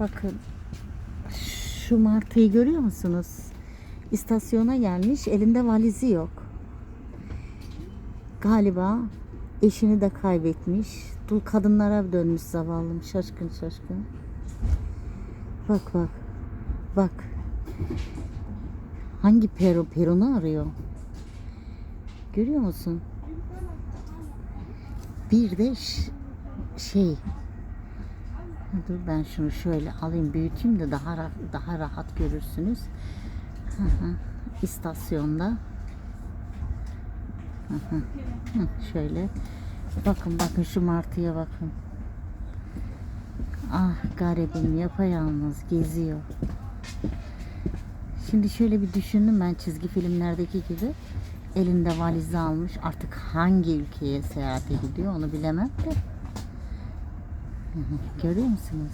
Bakın şu martıyı görüyor musunuz? İstasyona gelmiş elinde valizi yok. Galiba eşini de kaybetmiş. Dul kadınlara dönmüş zavallım şaşkın şaşkın. Bak bak. Bak. Hangi peru perunu arıyor? Görüyor musun? Bir de şey Dur ben şunu şöyle alayım büyüteyim de daha ra- daha rahat görürsünüz. İstasyonda. Şöyle. Bakın bakın şu martıya bakın. Ah garibim yapayalnız geziyor. Şimdi şöyle bir düşündüm ben çizgi filmlerdeki gibi. Elinde valizi almış. Artık hangi ülkeye seyahate gidiyor onu bilemem de. Görüyor musunuz?